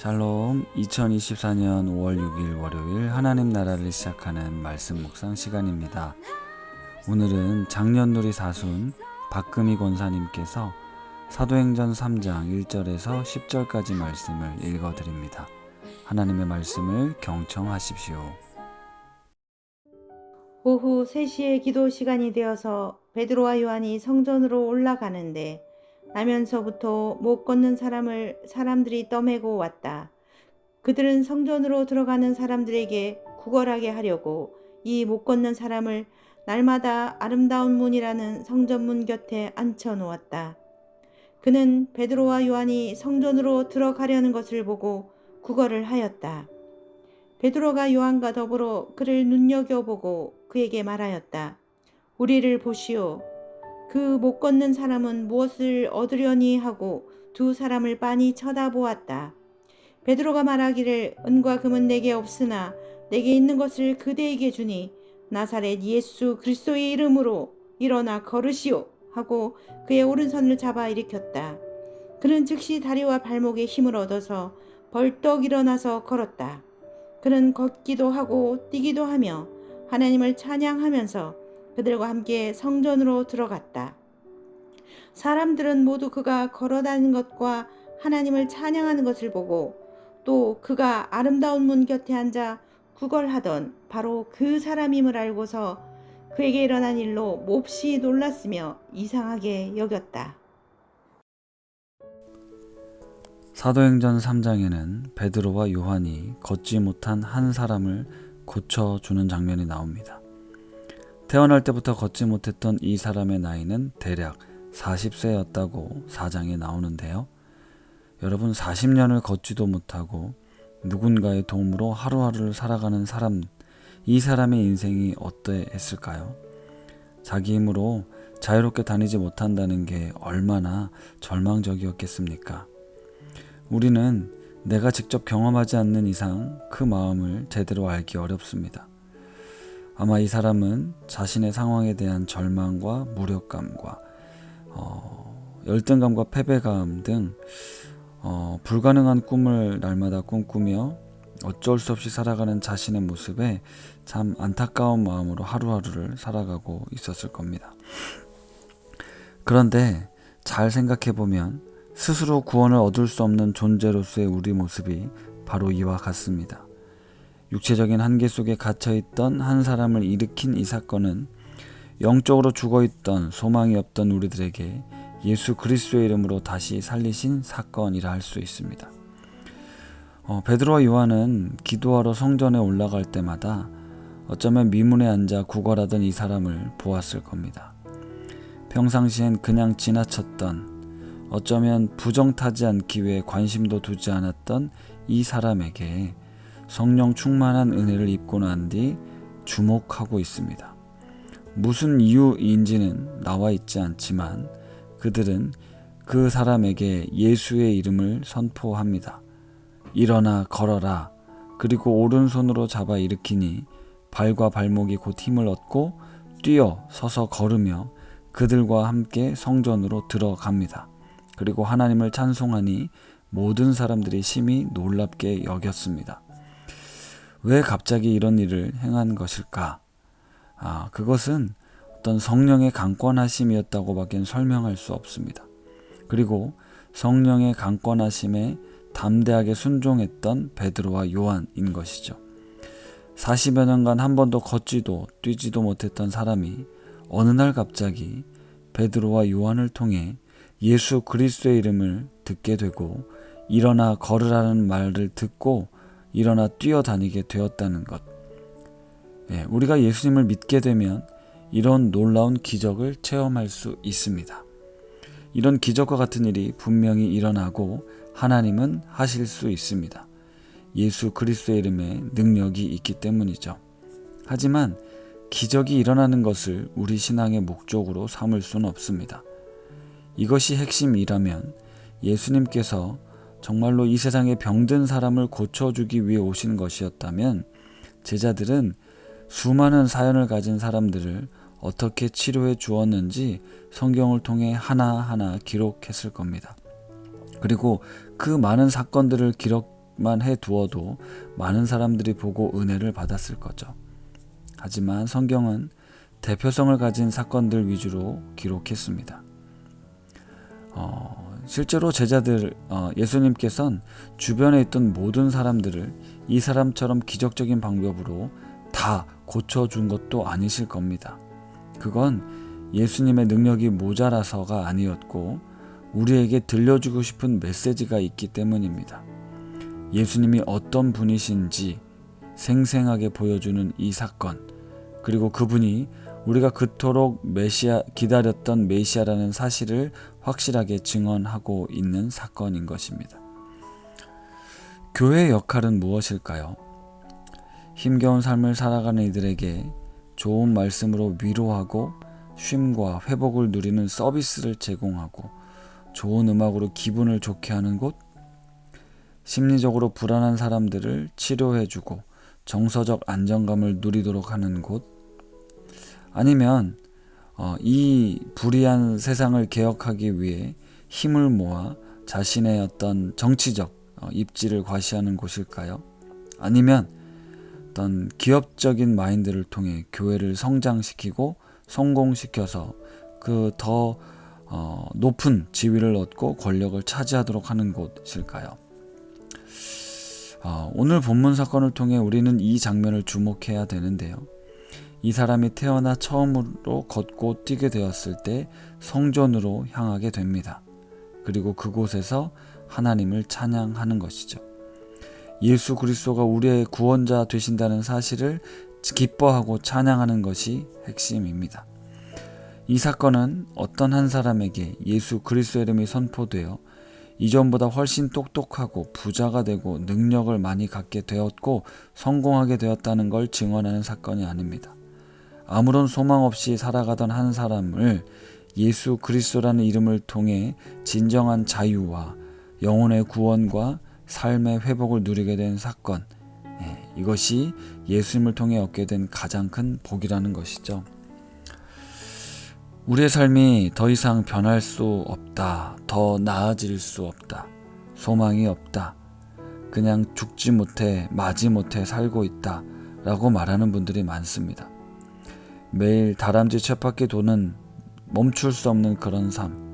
샬롬 2024년 5월 6일 월요일 하나님 나라를 시작하는 말씀 묵상 시간입니다. 오늘은 작년누리 사순 박금희 권사님께서 사도행전 3장 1절에서 10절까지 말씀을 읽어 드립니다. 하나님의 말씀을 경청하십시오. 오후 3시에 기도 시간이 되어서 베드로와 요한이 성전으로 올라가는데 나면서부터 못 걷는 사람을 사람들이 떠매고 왔다. 그들은 성전으로 들어가는 사람들에게 구걸하게 하려고 이 못 걷는 사람을 날마다 아름다운 문이라는 성전문 곁에 앉혀 놓았다. 그는 베드로와 요한이 성전으로 들어가려는 것을 보고 구걸을 하였다. 베드로가 요한과 더불어 그를 눈여겨보고 그에게 말하였다. 우리를 보시오. 그 못 걷는 사람은 무엇을 얻으려니 하고 두 사람을 빤히 쳐다보았다. 베드로가 말하기를 은과 금은 내게 없으나 내게 있는 것을 그대에게 주니 나사렛 예수 그리스도의 이름으로 일어나 걸으시오 하고 그의 오른손을 잡아 일으켰다. 그는 즉시 다리와 발목에 힘을 얻어서 벌떡 일어나서 걸었다. 그는 걷기도 하고 뛰기도 하며 하나님을 찬양하면서 그들과 함께 성전으로 들어갔다. 사람들은 모두 그가 걸어 다니는 것과 하나님을 찬양하는 것을 보고 또 그가 아름다운 문 곁에 앉아 구걸하던 바로 그 사람임을 알고서 그에게 일어난 일로 몹시 놀랐으며 이상하게 여겼다. 사도행전 3장에는 베드로와 요한이 걷지 못한 한 사람을 고쳐주는 장면이 나옵니다. 태어날 때부터 걷지 못했던 이 사람의 나이는 대략 40세였다고 사장에 나오는데요. 여러분 40년을 걷지도 못하고 누군가의 도움으로 하루하루를 살아가는 사람, 이 사람의 인생이 어떠했을까요? 자기 힘으로 자유롭게 다니지 못한다는 게 얼마나 절망적이었겠습니까? 우리는 내가 직접 경험하지 않는 이상 그 마음을 제대로 알기 어렵습니다. 아마 이 사람은 자신의 상황에 대한 절망과 무력감과 어, 열등감과 패배감 등 어, 불가능한 꿈을 날마다 꿈꾸며 어쩔 수 없이 살아가는 자신의 모습에 참 안타까운 마음으로 하루하루를 살아가고 있었을 겁니다. 그런데 잘 생각해 보면 스스로 구원을 얻을 수 없는 존재로서의 우리 모습이 바로 이와 같습니다. 육체적인 한계 속에 갇혀 있던 한 사람을 일으킨 이 사건은 영적으로 죽어 있던 소망이 없던 우리들에게 예수 그리스도의 이름으로 다시 살리신 사건이라 할 수 있습니다. 어, 베드로와 요한은 기도하러 성전에 올라갈 때마다 어쩌면 미문에 앉아 구걸하던 이 사람을 보았을 겁니다. 평상시엔 그냥 지나쳤던 어쩌면 부정타지 않기 위해 관심도 두지 않았던 이 사람에게 성령 충만한 은혜를 입고 난 뒤 주목하고 있습니다. 무슨 이유인지는 나와 있지 않지만 그들은 그 사람에게 예수의 이름을 선포합니다. 일어나 걸어라. 그리고 오른손으로 잡아 일으키니 발과 발목이 곧 힘을 얻고 뛰어 서서 걸으며 그들과 함께 성전으로 들어갑니다. 그리고 하나님을 찬송하니 모든 사람들이 심히 놀랍게 여겼습니다. 왜 갑자기 이런 일을 행한 것일까? 아, 그것은 어떤 성령의 강권하심이었다고밖에 설명할 수 없습니다. 그리고 성령의 강권하심에 담대하게 순종했던 베드로와 요한인 것이죠. 40여 년간 한 번도 걷지도 뛰지도 못했던 사람이 어느 날 갑자기 베드로와 요한을 통해 예수 그리스도의 이름을 듣게 되고 일어나 걸으라는 말을 듣고 일어나 뛰어다니게 되었다는 것. 예, 우리가 예수님을 믿게 되면 이런 놀라운 기적을 체험할 수 있습니다. 이런 기적과 같은 일이 분명히 일어나고 하나님은 하실 수 있습니다. 예수 그리스도의 이름에 능력이 있기 때문이죠. 하지만 기적이 일어나는 것을 우리 신앙의 목적으로 삼을 수는 없습니다. 이것이 핵심이라면 예수님께서 정말로 이 세상에 병든 사람을 고쳐주기 위해 오신 것이었다면 제자들은 수많은 사연을 가진 사람들을 어떻게 치료해 주었는지 성경을 통해 하나하나 기록했을 겁니다. 그리고 그 많은 사건들을 기록, 기적만 해 두어도 많은 사람들이 보고 은혜를 받았을 거죠. 하지만 성경은 대표성을 가진 사건들 위주로 기록했습니다. 어, 실제로 제자들 어, 예수님께서는 주변에 있던 모든 사람들을 이 사람처럼 기적적인 방법으로 다 고쳐준 것도 아니실 겁니다. 그건 예수님의 능력이 모자라서가 아니었고 우리에게 들려주고 싶은 메시지가 있기 때문입니다. 예수님이 어떤 분이신지 생생하게 보여주는 이 사건, 그리고 그분이 우리가 그토록 메시아 기다렸던 메시아라는 사실을 확실하게 증언하고 있는 사건인 것입니다. 교회의 역할은 무엇일까요? 힘겨운 삶을 살아가는 이들에게 좋은 말씀으로 위로하고 쉼과 회복을 누리는 서비스를 제공하고 좋은 음악으로 기분을 좋게 하는 곳, 심리적으로 불안한 사람들을 치료해주고 정서적 안정감을 누리도록 하는 곳, 아니면 어, 이 불의한 세상을 개혁하기 위해 힘을 모아 자신의 어떤 정치적 어, 입지를 과시하는 곳일까요? 아니면 어떤 기업적인 마인드를 통해 교회를 성장시키고 성공시켜서 그더 어, 높은 지위를 얻고 권력을 차지하도록 하는 곳일까요? 어, 오늘 본문 사건을 통해 우리는 이 장면을 주목해야 되는데요. 이 사람이 태어나 처음으로 걷고 뛰게 되었을 때 성전으로 향하게 됩니다. 그리고 그곳에서 하나님을 찬양하는 것이죠. 예수 그리스도가 우리의 구원자 되신다는 사실을 기뻐하고 찬양하는 것이 핵심입니다. 이 사건은 어떤 한 사람에게 예수 그리스도의 이름이 선포되어 이전보다 훨씬 똑똑하고 부자가 되고 능력을 많이 갖게 되었고 성공하게 되었다는 걸 증언하는 사건이 아닙니다. 아무런 소망 없이 살아가던 한 사람을 예수 그리스도라는 이름을 통해 진정한 자유와 영혼의 구원과 삶의 회복을 누리게 된 사건. 예, 이것이 예수님을 통해 얻게 된 가장 큰 복이라는 것이죠. 우리의 삶이 더 이상 변할 수 없다. 더 나아질 수 없다. 소망이 없다. 그냥 죽지 못해, 마지 못해 살고 있다. 라고 말하는 분들이 많습니다. 매일 다람쥐 쳇바퀴 도는 멈출 수 없는 그런 삶.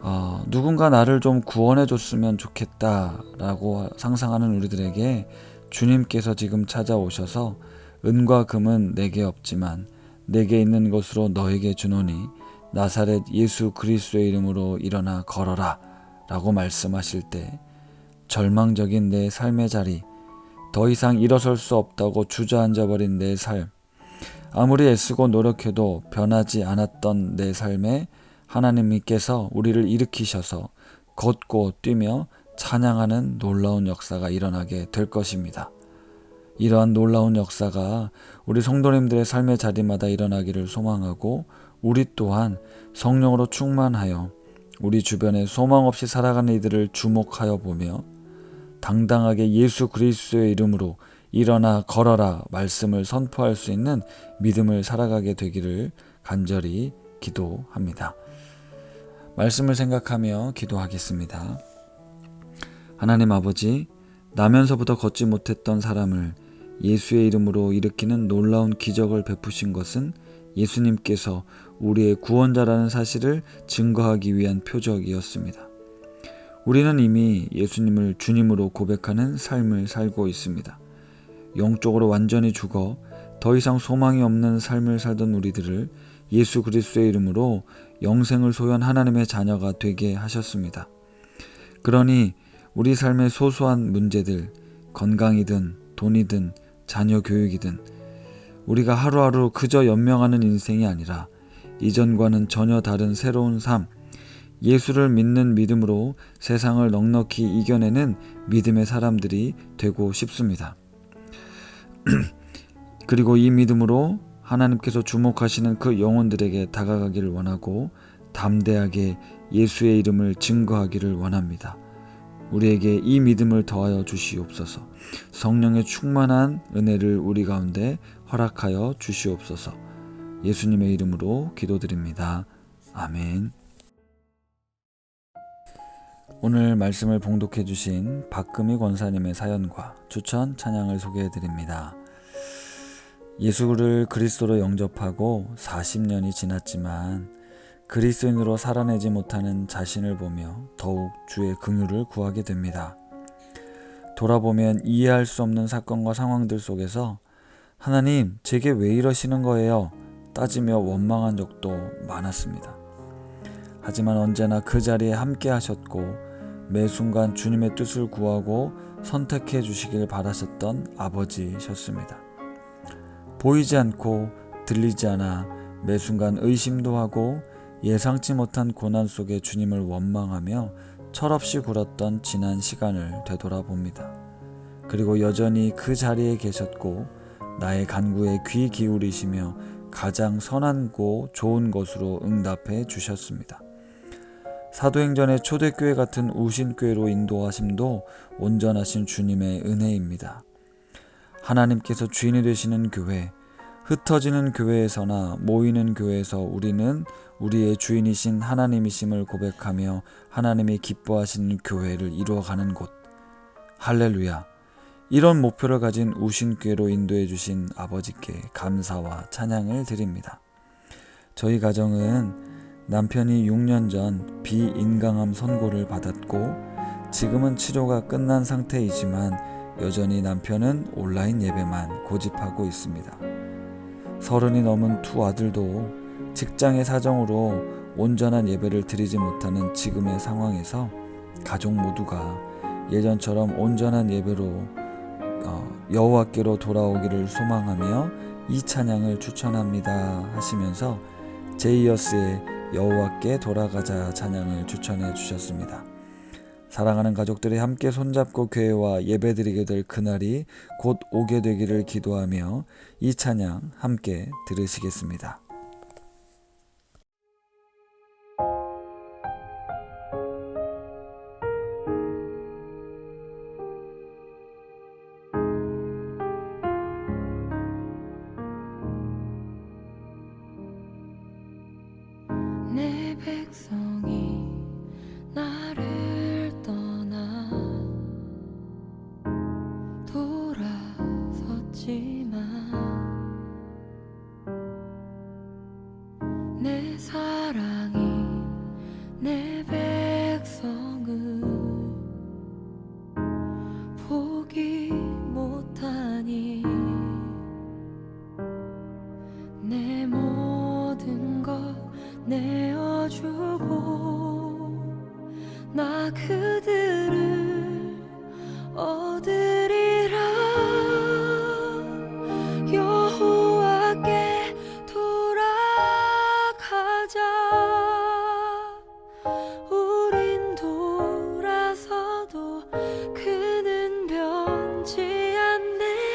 어, 누군가 나를 좀 구원해 줬으면 좋겠다라고 상상하는 우리들에게 주님께서 지금 찾아오셔서 은과 금은 내게 없지만 내게 있는 것으로 너에게 주노니 나사렛 예수 그리스도의 이름으로 일어나 걸어라 라고 말씀하실 때 절망적인 내 삶의 자리 더 이상 일어설 수 없다고 주저앉아 버린 내 삶, 아무리 애쓰고 노력해도 변하지 않았던 내 삶에 하나님께서 우리를 일으키셔서 걷고 뛰며 찬양하는 놀라운 역사가 일어나게 될 것입니다. 이러한 놀라운 역사가 우리 성도님들의 삶의 자리마다 일어나기를 소망하고 우리 또한 성령으로 충만하여 우리 주변에 소망 없이 살아가는 이들을 주목하여 보며 당당하게 예수 그리스도의 이름으로 일어나 걸어라 말씀을 선포할 수 있는 믿음을 살아가게 되기를 간절히 기도합니다. 말씀을 생각하며 기도하겠습니다. 하나님 아버지, 나면서부터 걷지 못했던 사람을 예수의 이름으로 일으키는 놀라운 기적을 베푸신 것은 예수님께서 우리의 구원자라는 사실을 증거하기 위한 표적이었습니다. 우리는 이미 예수님을 주님으로 고백하는 삶을 살고 있습니다. 영적으로 완전히 죽어 더 이상 소망이 없는 삶을 살던 우리들을 예수 그리스도의 이름으로 영생을 소유한 하나님의 자녀가 되게 하셨습니다. 그러니 우리 삶의 소소한 문제들, 건강이든 돈이든 자녀 교육이든 우리가 하루하루 그저 연명하는 인생이 아니라 이전과는 전혀 다른 새로운 삶, 예수를 믿는 믿음으로 세상을 넉넉히 이겨내는 믿음의 사람들이 되고 싶습니다. 그리고 이 믿음으로 하나님께서 주목하시는 그 영혼들에게 다가가기를 원하고 담대하게 예수의 이름을 증거하기를 원합니다. 우리에게 이 믿음을 더하여 주시옵소서. 성령의 충만한 은혜를 우리 가운데 허락하여 주시옵소서. 예수님의 이름으로 기도드립니다. 아멘. 오늘 말씀을 봉독해 주신 박금희 권사님의 사연과 추천 찬양을 소개해 드립니다. 예수를 그리스도로 영접하고 40년이 지났지만 그리스도인으로 살아내지 못하는 자신을 보며 더욱 주의 긍휼을 구하게 됩니다. 돌아보면 이해할 수 없는 사건과 상황들 속에서 하나님, 제게 왜 이러시는 거예요? 따지며 원망한 적도 많았습니다. 하지만 언제나 그 자리에 함께 하셨고 매 순간 주님의 뜻을 구하고 선택해 주시길 바라셨던 아버지셨습니다. 보이지 않고 들리지 않아 매 순간 의심도 하고 예상치 못한 고난 속에 주님을 원망하며 철없이 굴었던 지난 시간을 되돌아봅니다. 그리고 여전히 그 자리에 계셨고 나의 간구에 귀 기울이시며 가장 선한고 좋은 것으로 응답해 주셨습니다. 사도행전의 초대교회 같은 우신교회로 인도하심도 온전하신 주님의 은혜입니다. 하나님께서 주인이 되시는 교회, 흩어지는 교회에서나 모이는 교회에서 우리는 우리의 주인이신 하나님이심을 고백하며 하나님이 기뻐하시는 교회를 이루어가는 곳. 할렐루야. 이런 목표를 가진 우신교회로 인도해 주신 아버지께 감사와 찬양을 드립니다. 저희 가정은 남편이 6년 전 비인강암 선고를 받았고 지금은 치료가 끝난 상태이지만 여전히 남편은 온라인 예배만 고집하고 있습니다. 서른이 넘은 두 아들도 직장의 사정으로 온전한 예배를 드리지 못하는 지금의 상황에서 가족 모두가 예전처럼 온전한 예배로 어, 여호와께로 돌아오기를 소망하며 이 찬양을 추천합니다 하시면서 제이어스의 여호와께 돌아가자 찬양을 추천해 주셨습니다. 사랑하는 가족들이 함께 손잡고 교회와 예배드리게 될 그날이 곧 오게 되기를 기도하며 이 찬양 함께 들으시겠습니다.